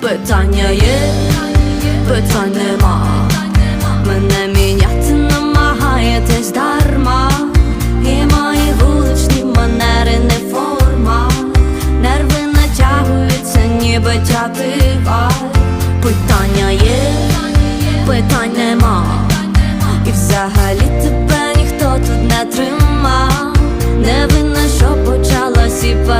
Питання є, питань нема. Мене міняти намагаєтесь дарма. І мої вуличні манери не форма. Нерви натягуються, ніби тятива. Питання є, питань нема. І взагалі тебе ніхто тут не тримав. Не винна, що почала сіпатись